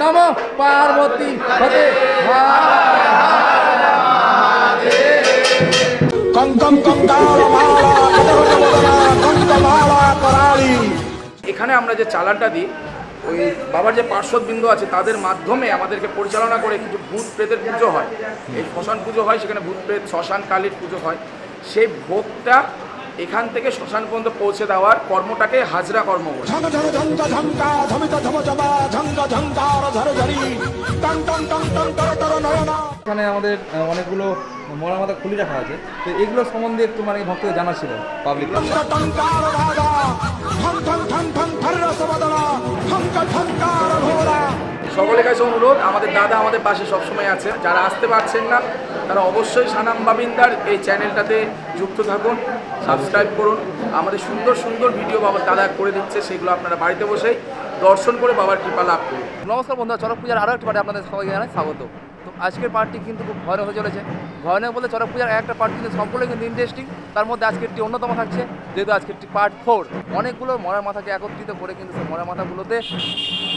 নম পার্বতী হতে এখানে আমরা যে চালানটা দিই, ওই বাবার যে পার্শ্বদবৃন্দ আছে, তাদের মাধ্যমে আমাদেরকে পরিচালনা করে কিছু ভূত প্রেতের পুজো হয়। এই শ্মশান পুজো হয়, সেখানে ভূত প্রেত, শ্মশান কালীর পুজো হয়। সেই ভোগটা এখান থেকে শ্মশান পর্যন্ত পৌঁছে দেওয়ার কর্মটাকে হাজরা কর্ম এখানে আমাদের অনেকগুলো মরা মাথা খুলে রাখা আছে। তো এগুলো সম্বন্ধে একটু মানে ভক্তদের জানা ছিল পাবলিক ঠঙ্কার ঠঙ্কার ভোলা। সকলের কাছে অনুরোধ, আমাদের দাদা আমাদের পাশে সবসময় আছে। যারা আসতে পারছেন না, তারা অবশ্যই সানাম বাবিন্দার এই চ্যানেলটাতে যুক্ত থাকুন, সাবস্ক্রাইব করুন। আমাদের সুন্দর সুন্দর ভিডিও বাবার দাদা করে দিচ্ছে, সেগুলো আপনারা বাড়িতে বসেই দর্শন করে বাবার কৃপা লাভ করুন। নমস্কার বন্ধুরা চরক পূজার আরও একটি পার্টি আপনাদের সবাইকে জানাই স্বাগত। তো আজকের পার্টটি কিন্তু খুব ভয়ন হয়ে চলেছে। ভয়ানক বলে চরক পূজার একটা পার্টি কিন্তু সম্পূর্ণ কিন্তু ইন্টারেস্টিং তার মধ্যে আজকেরটি অন্যতম থাকছে, যেহেতু আজকেরটি পার্ট ফোর অনেকগুলো মরার মাথাকে একত্রিত করে কিন্তু সেই মরার মাথাগুলোতে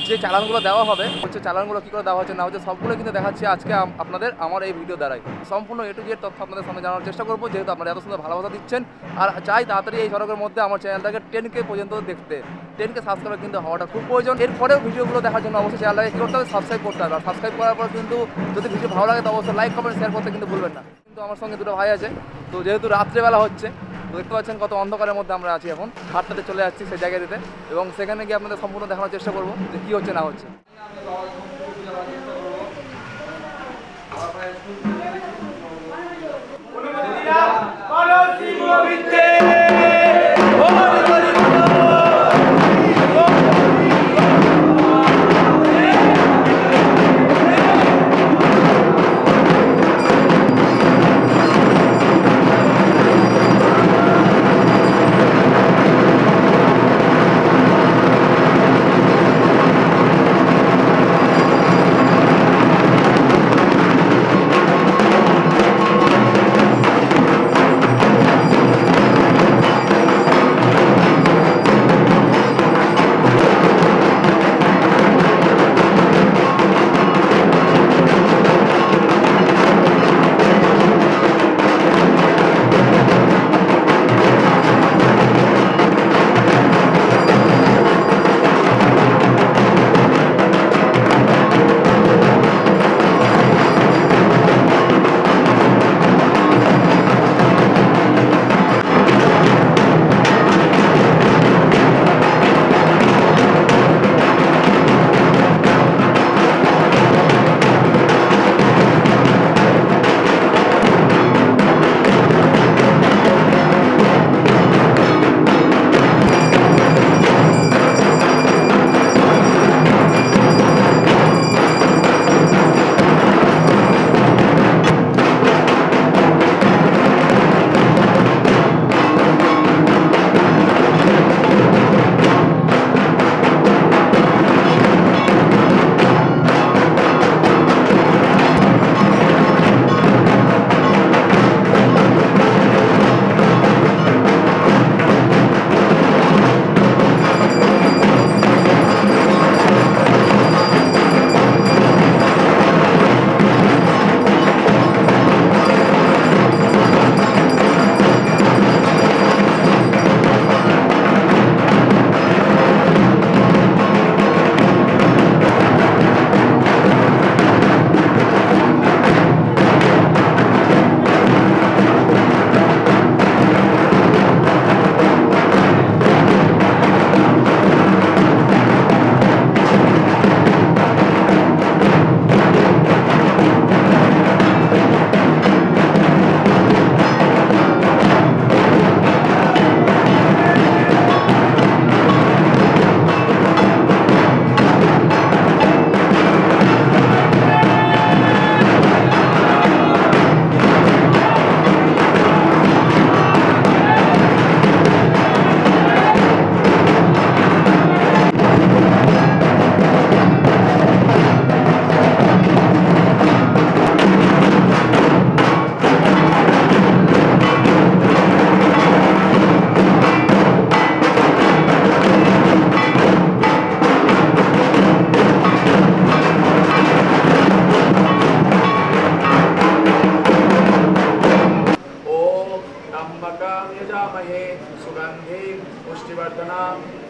যে চালানগুলো দেওয়া হবে, হচ্ছে চালানগুলো কী করে দেওয়া হচ্ছে, না হচ্ছে, সবগুলো কিন্তু দেখাচ্ছি আজকে আপনাদের আমার এই ভিডিও দ্বারাই। সম্পূর্ণ এ টু জেড তথ্য আপনাদের সামনে জানার চেষ্টা করব, যেহেতু আপনারা এত সুন্দর ভালোবাসা দিচ্ছেন। আর চাই তাড়াতাড়ি এই সড়কের মধ্যে আমার চ্যানেলটাকে টেন কে পর্যন্ত দেখতে। টেন কে সাবস্ক্রাইব কিন্তু হওয়াটা খুব প্রয়োজন। এরপরেও ভিডিওগুলো দেখার জন্য অবশ্যই চ্যানেলটাকে কী করতে হবে? সাবস্ক্রাইব করতে হবে। আর সাবস্ক্রাইব করার পর কিন্তু যদি ভিডিও ভালো লাগে, তো অবশ্যই লাইক কমেন্ট শেয়ার করতে কিন্তু ভুলবেন না। কিন্তু আমার সঙ্গে দুটো ভাই আছে। তো যেহেতু রাত্রেবেলা হচ্ছে দেখতে পাচ্ছেন কত অন্ধকারের মধ্যে আমরা আছি এখন। হাটটাতে চলে যাচ্ছি সেই জায়গাটিতে এবং সেখানে গিয়ে আপনাদের সম্পূর্ণ দেখানোর চেষ্টা করব যে কী হচ্ছে, না হচ্ছে।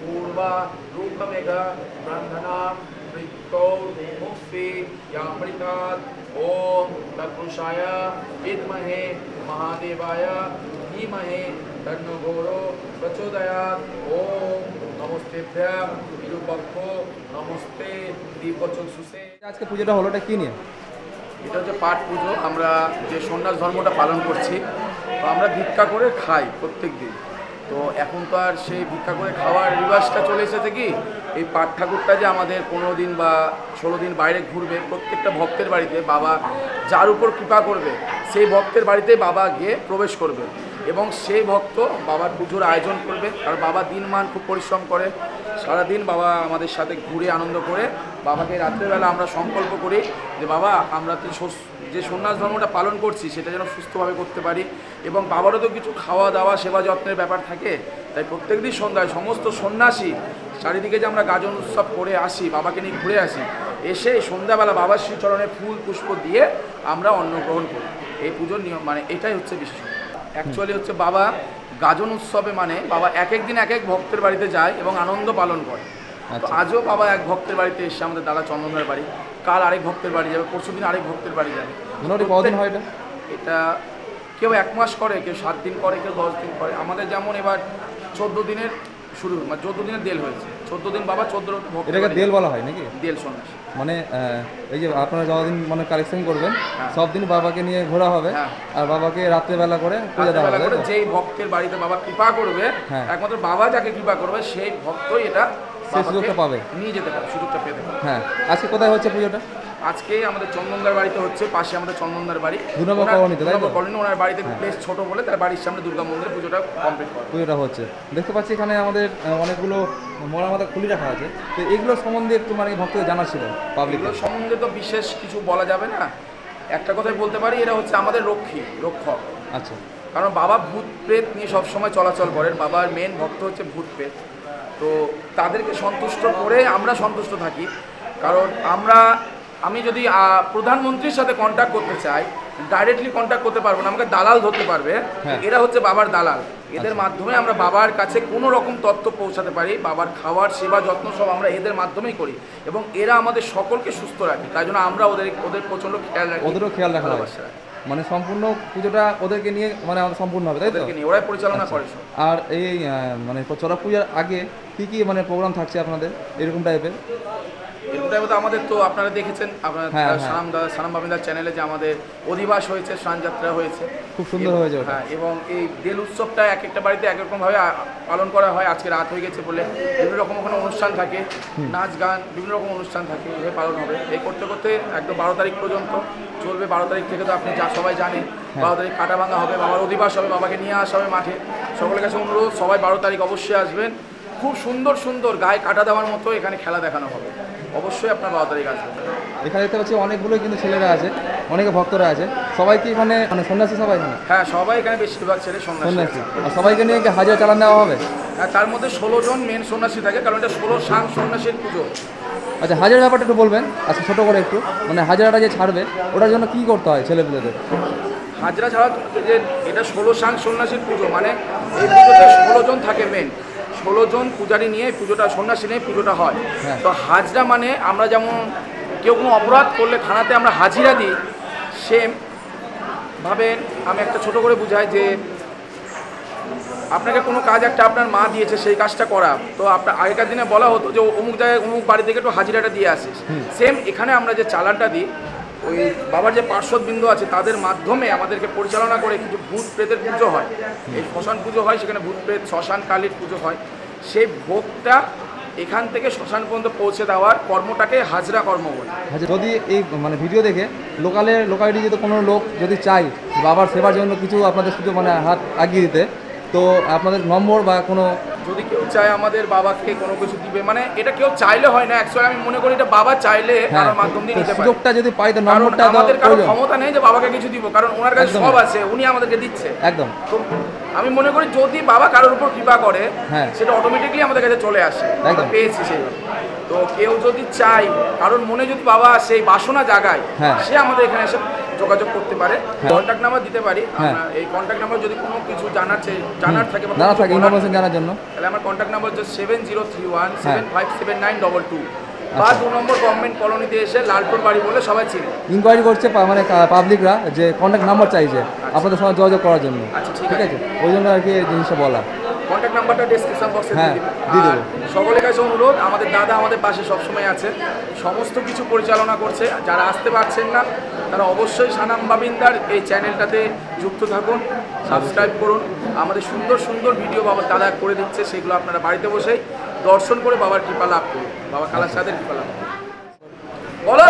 पूर्वा रूपमेघ ब्रह्मणां मृत्यौ मुक्ति यामृतात् ॐ तत्पुरुषाय विद्महे महादेवाय धीमहे तन्नघोरो प्रचोदयात्। ॐ নমস্তেভ্যা বিরূপক্ষ নমস্তে দীপচক সুসে আজকে পুজোটা হলোটা কি নিয়ে? এটা হচ্ছে পাট পুজো। আমরা যে সন্ন্যাস ধর্মটা পালন করছি তো আমরা ভিক্ষা করে খাই প্রত্যেক দিন। তো এখন তো আর সেই ভিক্ষা করে খাওয়ার রিবাসটা চলে এসেছে কি? এই পাট ঠাকুরটা যে আমাদের পনেরো দিন বা ষোলো দিন বাইরে ঘুরবে, প্রত্যেকটা ভক্তের বাড়িতে বাবা যার উপর কৃপা করবে, সেই ভক্তের বাড়িতে বাবা গিয়ে প্রবেশ করবে। এবং সেই ভক্ত বাবার পুজোর আয়োজন করবে। আর বাবা দিনমান খুব পরিশ্রম করে। সারাদিন বাবা আমাদের সাথে ঘুরে আনন্দ করে। বাবাকে রাত্রেবেলা আমরা সংকল্প করি যে, বাবা, আমরা তো যে সন্ন্যাস ধর্মটা পালন করছি, সেটা যেন সুস্থভাবে করতে পারি। এবং বাবারও তো কিছু খাওয়া দাওয়া সেবা যত্নের ব্যাপার থাকে। তাই প্রত্যেকদিন সন্ধ্যায় সমস্ত সন্ন্যাসী চারিদিকে যে আমরা গাজন উৎসব করে আসি, বাবাকে নিয়ে ঘুরে আসি, এসে সন্ধ্যাবেলা বাবার শ্রীচরণে ফুল পুষ্প দিয়ে আমরা অন্নগ্রহণ করি। এই পুজোর নিয়ম মানে এটাই হচ্ছে বিশেষ অ্যাকচুয়ালি হচ্ছে বাবা গাজন উৎসবে মানে বাবা এক এক দিন এক এক ভক্তের বাড়িতে যায় এবং আনন্দ পালন করে। তো আচ্ছা। আজও বাবা এক ভক্তের বাড়িতে এসে আমাদের দাদা চন্দনদার বাড়ি। কাল আরেক ভক্তের বাড়ি যাবে পরশু দিন আরেক ভক্তের বাড়ি যাবে। কদিন হয় এটা? এটা কেউ এক মাস করে কেউ সাত দিন করে কেউ দশ দিন করে। আমাদের যেমন এবার চোদ্দ দিনের শুরু মানে চোদ্দ দিনের দেল হয়েছে। চোদ্দ দিন বাবা চোদ্দ এটাকে দেল বলা হয় নাকি দেল সন্ন্যাসী মানে এই যে আপনারা যতদিন মানে কালেকশন করবেন হ্যাঁ। সব দিন বাবাকে নিয়ে ঘোরা হবে হ্যাঁ। আর বাবাকে রাত্রেবেলা করে পূজা দেওয়া হবে? যেই ভক্তের বাড়িতে বাবা কৃপা করবে হ্যাঁ। একমাত্র বাবা যাকে কৃপা করবে সেই ভক্তই এটা বাবাকে সুযোগটা পাবে। নিয়ে যেতে পারে সুযোগটা পেতে পারে হ্যাঁ আজকে কোথায় হচ্ছে পুজোটা আজকে আমাদের চন্দনদার বাড়িতে হচ্ছে পাশে আমাদের চন্দনদার বাড়ি। দু ওনার- কলোনিতে, তাই কলোনি ওনার বাড়িতে প্লেস ছোট বলে তার বাড়ির সামনে দুর্গা মন্দিরে পুজোটা কমপ্লিট করে পুজোটা হচ্ছে। দেখতে পাচ্ছি এখানে আমাদের অনেকগুলো মরা মাথা খুলি রাখা আছে। তো এগুলো সম্বন্ধে একটু মানে ভক্তদের জানা ছিল পাবলিক সম্বন্ধে তো বিশেষ কিছু বলা যাবে না। একটা কথাই বলতে পারি এরা হচ্ছে আমাদের রক্ষী রক্ষক। আচ্ছা। কারণ বাবা ভূত প্রেত নিয়ে সবসময় চলাচল করেন বাবার মেন ভক্ত হচ্ছে ভূত প্রেত। তো তাদেরকে সন্তুষ্ট করে আমরা সন্তুষ্ট থাকি। কারণ আমরা আমি যদি প্রধানমন্ত্রীর সাথে কন্ট্যাক্ট করতে চাই ডাইরেক্টলি কন্ট্যাক্ট করতে পারব না আমাকে দালাল ধরতে পারবে হ্যাঁ। এরা হচ্ছে বাবার দালাল। এদের মাধ্যমে আমরা বাবার কাছে কোনো রকম তথ্য পৌঁছাতে পারি বাবার খাবার সেবা যত্ন সব আমরা এদের মাধ্যমেই করি এবং এরা আমাদের সকলকে সুস্থ রাখে তাই জন্য আমরা ওদের ওদের প্রচণ্ড খেয়াল রাখি ওদেরও খেয়াল রাখা রাখি। মানে সম্পূর্ণ পুজোটা ওদেরকে নিয়ে মানে আমাদের সম্পূর্ণ হবে তাই তো? নিয়ে ওরাই পরিচালনা করে আর এই মানে চড়ক পূজার আগে কি কি মানে প্রোগ্রাম থাকছে আপনাদের এরকম টাইপের এরকমটাই তো আমাদের তো আপনারা দেখেছেন আপনার। সানাম সানাম চ্যানেলে যে আমাদের অধিবাস হয়েছে স্নানযাত্রা হয়েছে। খুব সুন্দর হয়েছে হ্যাঁ এবং এই দেল উৎসবটা এক একটা বাড়িতে এক রকমভাবে পালন করা হয় আজকে রাত হয়ে গেছে বলে বিভিন্ন রকম ওখানে অনুষ্ঠান থাকে নাচ গান বিভিন্ন রকম অনুষ্ঠান থাকে এভাবে পালন হবে। এই করতে করতে একদম বারো তারিখ পর্যন্ত চলবে বারো তারিখ থেকে তো আপনি যা সবাই জানেন হ্যাঁ। বারো তারিখ কাটা ভাঙা হবে বাবার অধিবাস হবে বাবাকে নিয়ে আসা হবে মাঠে। সকলের কাছে অনুরোধ সবাই বারো তারিখ অবশ্যই আসবেন। খুব সুন্দর সুন্দর গায়ে কাটা দেওয়ার মতো এখানে খেলা দেখানো হবে। অবশ্যই আপনার বারো তারিখ আসবেন এখানে দেখতে পাচ্ছি অনেকগুলো কিন্তু ছেলেরা আছে অনেকে ভক্তরা আছে। সবাই কি মানে মানে সন্ন্যাসী সবাই এখানে? হ্যাঁ সবাই এখানে বেশিরভাগ ছেলে সন্ন্যাসী সন্ন্যাসী। আর সবাইকে নিয়ে কি হাজার চালান দেওয়া হবে? আর তার মধ্যে ষোলো জন মেন সন্ন্যাসী থাকে কারণ এটা ষোলো সাং সন্ন্যাসীর পুজো। আচ্ছা হাজার ব্যাপারটা একটু বলবেন আচ্ছা ছোটো করে একটু। মানে হাজারটা যে ছাড়বে ওটার জন্য কি করতে হয় ছেলেপেলেদের? হাজরা ছাড়া যে এটা ষোলো সাং সন্ন্যাসীর পুজো মানে এই পুজোতে ষোলো জন থাকে মেন ষোলো জন পূজারি নিয়ে পুজোটা সন্ন্যাসী নিয়ে পুজোটা হয়। হ্যাঁ। তো হাজরা মানে আমরা যেমন কেউ কোনো অপরাধ করলে থানাতে আমরা হাজিরা দিই সেম ভাবেন আমি একটা ছোট করে বুঝাই যে আপনাকে কোনো কাজ একটা আপনার মা দিয়েছে সেই কাজটা করা। তো আপনার আগেকার দিনে বলা হতো যে অমুক জায়গায় অমুক বাড়ি থেকে একটু হাজিরাটা দিয়ে আসিস। সেম এখানে আমরা যে চালানটা দিই ওই বাবার যে পার্শ্বদ বিন্দু আছে, তাদের মাধ্যমে আমাদেরকে পরিচালনা করে কিছু ভূত প্রেতের পুজো হয়। এই শ্মশান পুজো হয়, সেখানে ভূত প্রেত, শ্মশান কালীর পুজো হয়। সেই ভোগটা এখান থেকে শ্মশান পর্যন্ত পৌঁছে দেওয়ার কর্মটাকে হাজরা কর্ম বলে। যদি এই মানে ভিডিও দেখে লোকালে, লোকালিটি যদি কোনো লোক যদি চাই বাবার সেবার জন্য কিছু আপনাদের শুধু মানে হাত আগিয়ে দিতে, তো আপনাদের নম্বর বা কোনো যদি কেউ চায় আমাদের বাবাকে কোনো কিছু দিবে মানে এটা কেউ চাইলে হয় না অ্যাকচুয়ালি আমি মনে করি এটা বাবা চাইলে হ্যাঁ কারোর মাধ্যম দিয়ে নিতে পারে। সুযোগটা যদি পাই তো নম্বরটা আমাদের কারও ক্ষমতা নেই যে বাবাকে কিছু দিব কারণ ওনার কাছে সব আছে উনি আমাদেরকে দিচ্ছে। একদম। তো আমি মনে করি যদি বাবা কারোর উপর কৃপা করে হ্যাঁ। সেটা অটোমেটিকলি আমাদের কাছে চলে আসে। পেয়েছি সেইভাবে তো কেউ যদি চাই কারোর মনে যদি বাবা সেই বাসনা জাগায় হ্যাঁ। সে আমাদের এখানে এসে যোগাযোগ করতে পারে। কন্ট্যাক্ট নাম্বার দিতে পারি হ্যাঁ। আমরা এই কন্ট্যাক্ট নাম্বার যদি কোনো কিছু জানার জানার থাকে বা জানা কিছু থাকে ইনফরমেশন জানার জন্য তাহলে আমার কন্ট্যাক্ট নাম্বার হচ্ছে seven zero three one. Seven five seven nine double two বা আচ্ছা। দু নম্বর গভর্নমেন্ট কলোনিতে এসে লালপুর বাড়ি বলে সবাই চিনে ইনকোয়ারি করছে মানে পাবলিকরা যে কন্ট্যাক্ট নাম্বার চাইছে আপনাদের সঙ্গে যোগাযোগ করার জন্য আচ্ছা, ঠিক আছে ওই জন্য আর কি জিনিসটা বলা কন্ট্যাক্ট নাম্বারটা ডিসক্রিপশন বক্সে হ্যাঁ, দিয়ে। আর সকলের কাছে অনুরোধ আমাদের দাদা আমাদের পাশে সবসময় আছে সমস্ত কিছু পরিচালনা করছে যারা আসতে পারছেন না তারা অবশ্যই সানাম বাবিন্দার এই চ্যানেলটাতে যুক্ত থাকুন সাবস্ক্রাইব করুন আমাদের সুন্দর সুন্দর ভিডিও বাবার দাদা করে দিচ্ছে সেগুলো আপনারা বাড়িতে বসেই দর্শন করে বাবার কৃপা লাভ করুন বাবা কালার সাথে কৃপা লাভ করুন বলো